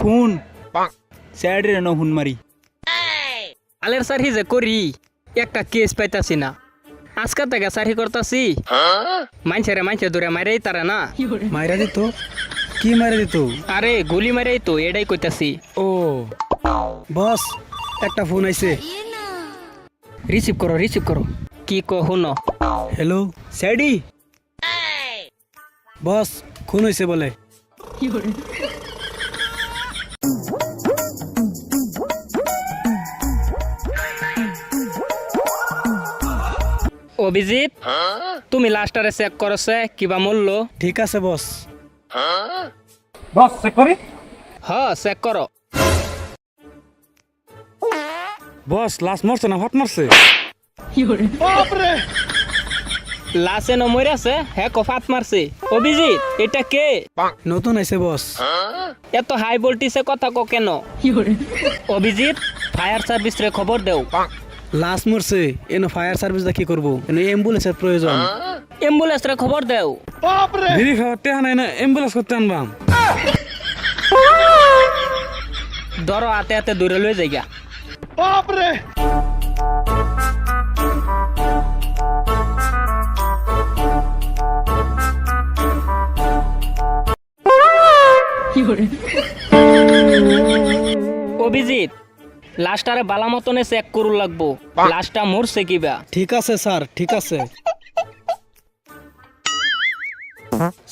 খুন। স্যাড রে ন হুন মারি আলের সারহি যে করি একটা কেস পাইতাছি না। আজকে থেকে সারহি করতাছি। মানছে রে মানছে দূরে মারেই তারা না। মাইরা দিত? কি মাইরা দিত? আরে গুলি মারেই তো এটাই কইতাছি। ও। বস একটা ফোন আইছে। রিসিভ করো রিসিভ করো। কি কহ ন হ্যালো? স্যাডি? বস খুন হইছে বলে। অভিজিৎ তুমি লাস্টারে চেক করছে কিবা মূল্য? ঠিক আছে বস। বস চেক করি? হ চেক করো। বস লাস্ট মারছে না? ভাত মারছে? লাসে ন মরে হে কফাত মারছে। অভিজিৎ এটা কে? নতুন আইছে বস। এত হাই ভোল্টেজে কথা কো কেন অভিজিৎ ফায়ার সার্ভিস রে খবর দেও। লাস্ট মরছে এনো ফায়ার সার্ভিস দা কি করব? এনো অ্যাম্বুলেন্সের প্রয়োজন। অ্যাম্বুলেন্স রে খবর দেও। বিড়ি খাওয়ার টেহা নাই না অ্যাম্বুলেন্স করতে আনবাম। ধরো হাতে হাতে দূরে লয়ে যাইগা অভিজিৎ লাস্টারে বালা মতনে চেক করু লাগবো। লাস্টটা মরছে কিবা? ঠিক আছে স্যার ঠিক আছে।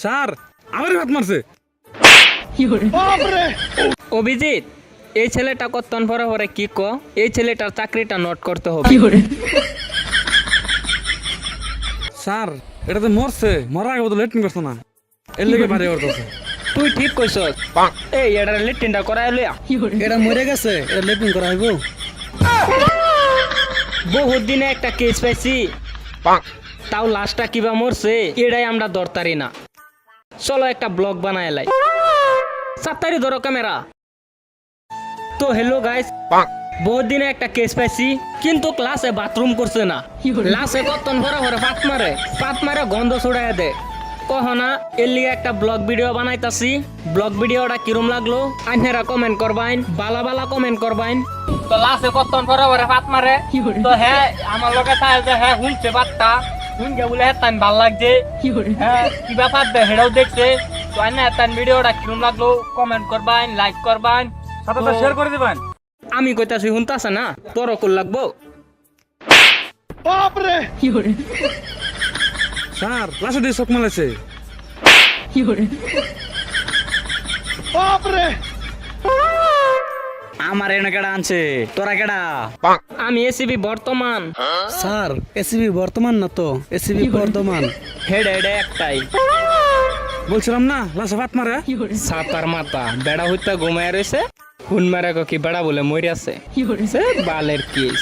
স্যার আমারই ভাত মারছে। অভিজিৎ এই ছেলেটা কতন পরে পরে কি ক? এই ছেলেটার চাকরিটা নোট করতে হবে। স্যার এটা তো মরছে। মরার আগে তো লেট্রিন করছে না। এর লেগে বাড়ি করতেছে তুই ঠিক কইছ এই এটা লেট্রিনটা করাই লইয়া। এটা মরে গেছে এটা লেপিং করা হইব। বহুত দিনে একটা কেস পাইছি। তাও লাস্টটা কিবা মরছে এটাই আমরা দরতারি না। চলো একটা ব্লগ বানায় লাই। সাত্তারি ধরো ক্যামেরা। তো হ্যালো গাইস বহুত দিনে একটা কেস পাইছি কিন্তু ক্লাসে বাথরুম করছে না। ক্লাসে কতন ভরে ভরে পাত মারে পাত মারে গন্ধ ছুড়াই দে কহনা এর লিগে একটা ব্লগ ভিডিও বানাইতাছি। ব্লগ ভিডিওটা কিরম লাগল? আইনেরা কমেন্ট করবাইন বালা বালা কমেন্ট করবাইন। তো লাসে কতন পরে ভরে পাত মারে। তো হ্যাঁ আমার লগে তাই যে হ্যাঁ শুনছে বার্তা শুনছে বলে হ্যাঁ তাই ভালো লাগছে। হ্যাঁ কিবা পাত দে হেডাও দেখছে। তো আইনে তাই ভিডিওটা কিরম লাগল কমেন্ট করবাইন লাইক করবাইন। সাথে তো শেয়ার করে দিবেন। আমি কইতাছি শুনতাছে না? তোর কোল লাগবো? স্যার লাস্টে দিয়ে চোখ মালাইছে আমার এনে কেডা আনছে? তোরা কেডা? আমি এসিবি বর্তমান। স্যার এসিবি বর্তমান না তো? এসিবি বর্তমান। হেড হেড একটাই। বলছিলাম না লাস্টে ভাত মারে। সাতার মাথা বেড়া হইতে ঘুমায় রয়েছে হুন মারা কি বেড়া বলে মরে আছে বালের কেস।